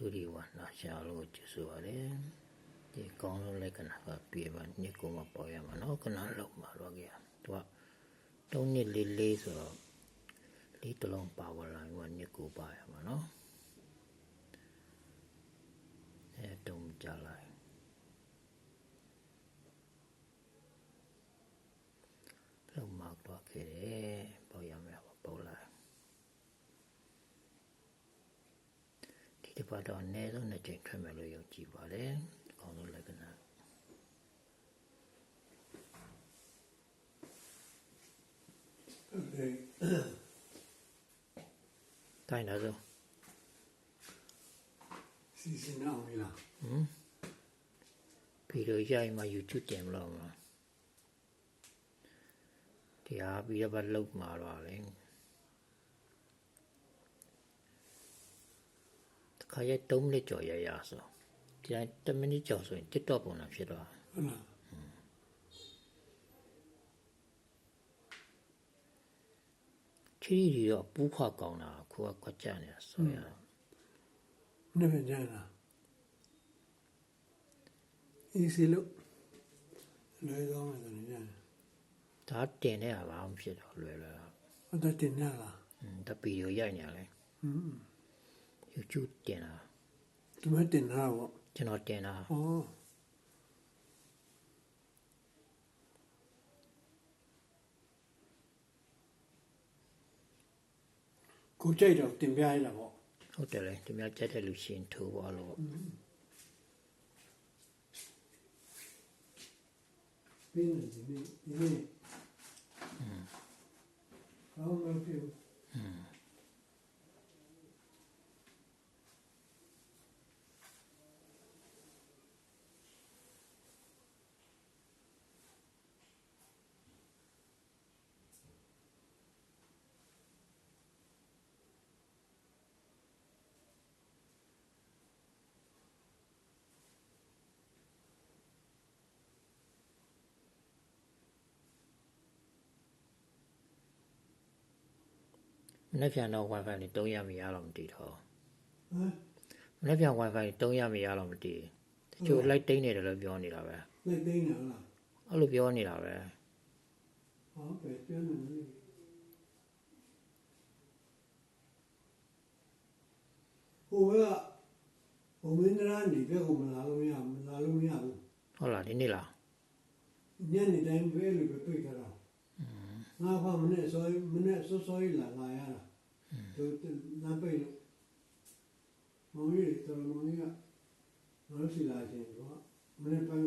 ဒုတိယနာရှာလို့ကျေးဇူးပါတယ်ဒီကောင်းလုံးလက္ခဏာကပြေပါနှစ်ကိုမပေါ်ရမှာနော်ခဏလောက်မှာတော့ကြသူကတုံးနှစ်လေးလေးဆိုတော့လေးတစ်လုံးပါဝလာရင်ကနှစ်ကိုပါရမှာနော်အဲတုံးကြလိုက်လောက်မှာတော့ခဲ့တယ်ပေါ်ရမယ်ပေါ်လာ ဒီတစ်ပတ်တော့အနည်းဆုံးနှစ်ကြိမ်ထွက်မယ်လို့ယုံကြည်ပါတယ်။အကောင်းဆုံးလက္ခဏာ Okay. တိုင်းတော့ဆိုစီစဉ်အောင်ပြီလားဗီဒီယိုရိုက်မှ YouTube တင်မလို့မှာဒီဟာပြီးတော့လုတ်မှာတော့လေ ခါရဲ3မိနစ်ကျော်ရရဆိုဒီတိုင်း10မိနစ်ကျော်ဆိုရင် TikTok ပုံနဲ့ဖြစ်တော့ဟုတ်လားချီရီတော့ပူးခွားကောင်းတာခုကခွက်ကြနေတာဆိုရနေ့ပြန်ကြလားအီစီလို့လွယ်တော့မယ်ဆိုရင်ဒါတင်နေတာဘာမှဖြစ်တော့လွယ်လွယ်တော့ဟုတ်တယ်တင်ရလားอืมဒါဗီဒီယိုရိုက်နေရလဲဟွန်း YouTube တင်တာဒီမှာတင်တာပေါ့ကျွန်တော်တင်တာဩကိုကြိုက်တော့တင်ပြရတာပေါ့ဟုတ်တယ်လေဒီများကြက်တဲ့လူရှရင်ထိုးပါလို့ပြင်းနေဒီနေ့ဒီနေ့ဟောင်းမဖြစ် မနေ့ပြန်တော့ wifi နဲ့တုံးရမရတော့မတည်တော့ဟမ်မနေ့ပြန် wifi နဲ့တုံးရမရတော့မတည်တချို့ light တိတ်နေတယ်လို့ပြောနေတာပဲလက်သိမ်းတာလားအဲ့လိုပြောနေတာပဲဟောပဲပြန်နေတယ်ဟိုကဟိုမင်းသားနေပြကိုမလာလို့မရမလာလို့မရဘူးဟုတ်လားဒီနေ့လားညနေတိုင်းပဲလို့ပဲတွေ့ကြတာငါကမနေ့စောမနေ့စောစောလာလာရတာ သူနားပိတ်လို့မောင်ကြီးတော်မောင်ကြီးကငါတို့စီလာခြင်းကမနေ့ပိုင်း